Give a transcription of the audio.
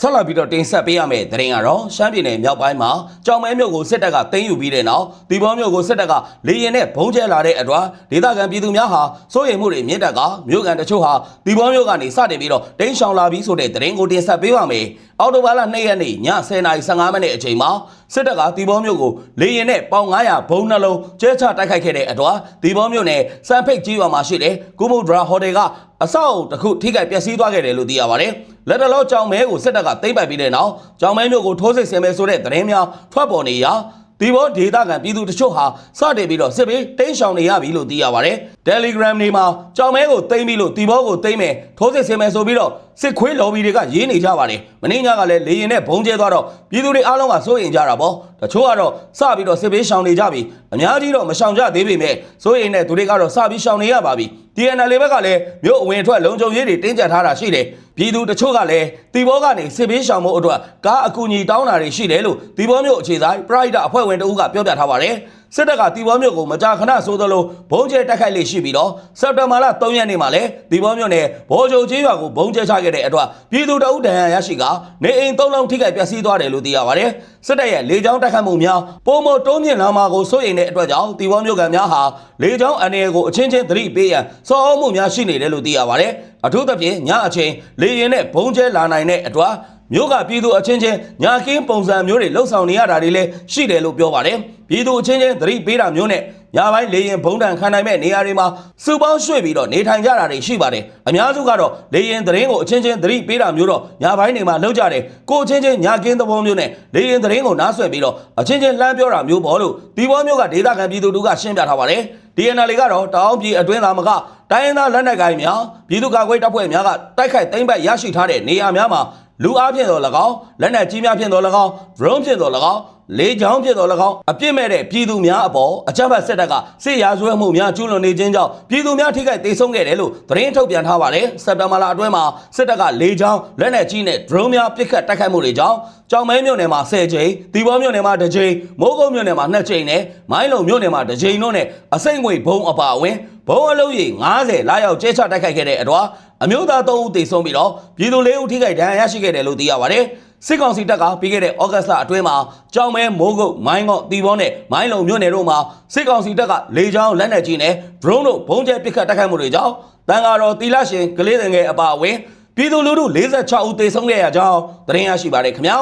ဆက်လက်ပြီးတော့တင်ဆက်ပေးရမယ့်သတင်းကတော့ရှမ်းပြည်နယ်မြောက်ပိုင်းမှာကြောင်မဲမြို့ကိုစစ်တပ်ကသိမ်းယူပြီးတဲ့နောက်ဒီဘောမြို့ကိုစစ်တပ်ကလေရင်နဲ့ဘုံကျဲလာတဲ့အတွက်ဒေသခံပြည်သူများဟာစိုးရိမ်မှုတွေမြင့်တက်ကမြို့ကန်တချို့ဟာဒီဘောမြို့ကနေစတင်ပြီးတော့တိမ်းရှောင်လာပြီးဆိုတဲ့သတင်းကိုတင်ဆက်ပေးပါမယ်။ အော်တိုဘာလ2ရက်နေ့ည10:15မိနစ်အချိန်မှာစစ်တပ်ကဒီဘောမြို့ကိုလေရင်နဲ့ပေါင်900ဘုံနှလုံးကျဲချတိုက်ခိုက်ခဲ့တဲ့အတွက်ဒီဘောမြို့နယ်စံဖိတ်ကြီးရွာမှာရှိတဲ့ကုမုဒရာဟိုတယ်ကအဆောက်အုံတစ်ခုထိခိုက်ပျက်စီးသွားခဲ့တယ်လို့သိရပါတယ်။လက်တလောကြောင်မဲကိုစစ်တပ်ကသိမ်းပိုက်ပြီးတဲ့နောက်ကြောင်မဲမြို့ကိုထိုးစစ်ဆင်မယ်ဆိုတဲ့သတင်းများထွက်ပေါ်နေရာ ဒီဘောဒေတာကန်ပြည်သူတချို့ဟာစတင်ပြီးတော့စစ်ပေးတင်းရှောင်နေရပြီလို့သိရပါတယ်။ Telegram နေမှာကြောင်မဲကိုသိမ်းပြီးလို့ဒီဘောကိုသိမ်းမယ်ထိုးစစ်ဆင်မယ်ဆိုပြီးတော့စစ်ခွေးလော်ဘီတွေကရေးနေကြပါတယ်။မင်းညကလည်းလေရင်နဲ့ဘုံကျဲသွားတော့ပြည်သူတွေအားလုံးကစိုးရိမ်ကြတာပေါ့။တချို့ကတော့စပြီးတော့စစ်ပေးရှောင်နေကြပြီ။အများကြီးတော့မရှောင်ကြသေးပေမဲ့စိုးရိမ်တဲ့သူတွေကတော့စပြီးရှောင်နေရပါပြီ။ TNL ဘက်ကလည်းမြို့အဝင်အထွက်လုံခြုံရေးတွေတင်းကျပ်ထားတာရှိတယ်။ပြည်သူတချို့ကလည်းတီဘောကနေစစ်ပေးရှောင်မှုအတွက်ကားအကူအညီတောင်းတာတွေရှိတယ်လို့တီဘောမြို့အခြေဆိုင်ပရိုက်တာအဖွဲ့ဝင်တဦးကပြောပြထားပါတယ်။ စစ်တပ်ကတီဘောမြို့ကိုမကြာခဏဆိုသလိုဘုံကျဲတက်ခိုက်လေရှိပြီးတော့စက်တင်ဘာလ3ရက်နေ့မှာလည်းတီဘောမြို့နယ်ဘော်ဂျုံကျေးရွာကိုဘုံကျဲချခဲ့တဲ့အတွက်ပြည်သူတအုပ်ဒဏ်ရာရရှိကနေအိမ်၃လုံးထိခိုက်ပျက်စီးသွားတယ်လို့သိရပါတယ်။စစ်တပ်ရဲ့လေကြောင်းတိုက်ခတ်မှုများပုံမတိုးမြင့်လာမှာကိုစိုးရိမ်တဲ့အတွက်ကြောင့်တီဘောမြို့ကန်များဟာလေကြောင်းအနေကိုအချင်းချင်းသတိပေးရန်စောအုံမှုများရှိနေတယ်လို့သိရပါတယ်။အထူးသဖြင့်ညအချိန်လေရင်နဲ့ဘုံကျဲလာနိုင်တဲ့အတွက် မြို့ကပြည်သူအချင်းချင်းညာကင်းပုံစံမျိုးတွေလှုပ်ဆောင်နေရတာတွေလည်းရှိတယ်လို့ပြောပါတယ်။ပြည်သူအချင်းချင်းသတိပေးတာမျိုးနဲ့ညပိုင်းလေရင်ဘုံတန်ခံနိုင်မဲ့နေရာတွေမှာစုပေါင်းရွှေ့ပြီးတော့နေထိုင်ကြတာတွေရှိပါတယ်။အများစုကတော့လေရင်သတင်းကိုအချင်းချင်းသတိပေးတာမျိုးတော့ညပိုင်းတွေမှာလုပ်ကြတယ်။ကိုအချင်းချင်းညာကင်းသဘောမျိုးနဲ့လေရင်သတင်းကိုနားဆွဲပြီးတော့အချင်းချင်းလှမ်းပြောတာမျိုးပေါ့လို့ဒီဘောမျိုးကဒေသခံပြည်သူတို့ကရှင်းပြထားပါတယ်။ DNL ကတော့တောင်းပြည်အတွင်းသားမကတိုင်းရင်းသားလက်နက်ကိုင်များပြည်သူ့ကာကွယ်တပ်ဖွဲ့များကတိုက်ခိုက်သိမ်းပိုက်ရရှိထားတဲ့နေရာများမှာ လူအားဖြင့်တော်၎င်းလက်နက်ကြီးများဖြင့်တော်၎င်း drone ဖြင့်တော်၎င်းလေကြောင်းဖြင့်တော်၎င်းအပြစ်မဲ့တဲ့ပြည်သူများအပေါ်အကြမ်းဖက်စစ်တပ်ကစစ်ရာဇဝတ်မှုများကျူးလွန်နေခြင်းကြောင့်ပြည်သူများထိခိုက်ဒေဆုံးခဲ့တယ်လို့သတင်းထုတ်ပြန်ထားပါတယ်စက်တဘာလအတွင်းမှာစစ်တပ်ကလေကြောင်းလက်နက်ကြီးနဲ့ drone များပစ်ခတ်တိုက်ခိုက်မှုတွေကြောင့်ကြောင်မဲမြို့နယ်မှာ10ကြိမ်ဒီဘောမြို့နယ်မှာ2ကြိမ်မိုးကုတ်မြို့နယ်မှာ2ကြိမ်နဲ့မိုင်းလုံမြို့နယ်မှာ2ကြိမ်တို့နဲ့အစိမ့်ငွေဘုံအပါအဝင် ဘုံအလုံးကြီး90လာရောက်ကျဲချတိုက်ခိုက်ခဲ့တဲ့အတွက်အမျိုးသား3ဦးသေဆုံးပြီးတော့ပြည်သူ4ဦးထိခိုက်ဒဏ်ရာရရှိခဲ့တယ်လို့သိရပါတယ်စစ်ကောင်စီတပ်ကပြီးခဲ့တဲ့ဩဂတ်စ်လအတွင်းမှာကြောင်မဲမိုးကုတ်မိုင်းငေါ့တီဘောနဲ့မိုင်းလုံမြို့နယ်တို့မှာစစ်ကောင်စီတပ်ကလေကြောင်းလက်နက်ကြီးနဲ့ drone တို့ဘုံကျဲပစ်ခတ်တိုက်ခိုက်မှုတွေကြောင့်တန်ဃာတော်တီလာရှင်ကလေးငယ်အပါအဝင်ပြည်သူလူထု46ဦးသေဆုံးခဲ့ရကြောင်းသတင်းရရှိပါတယ်ခင်ဗျာ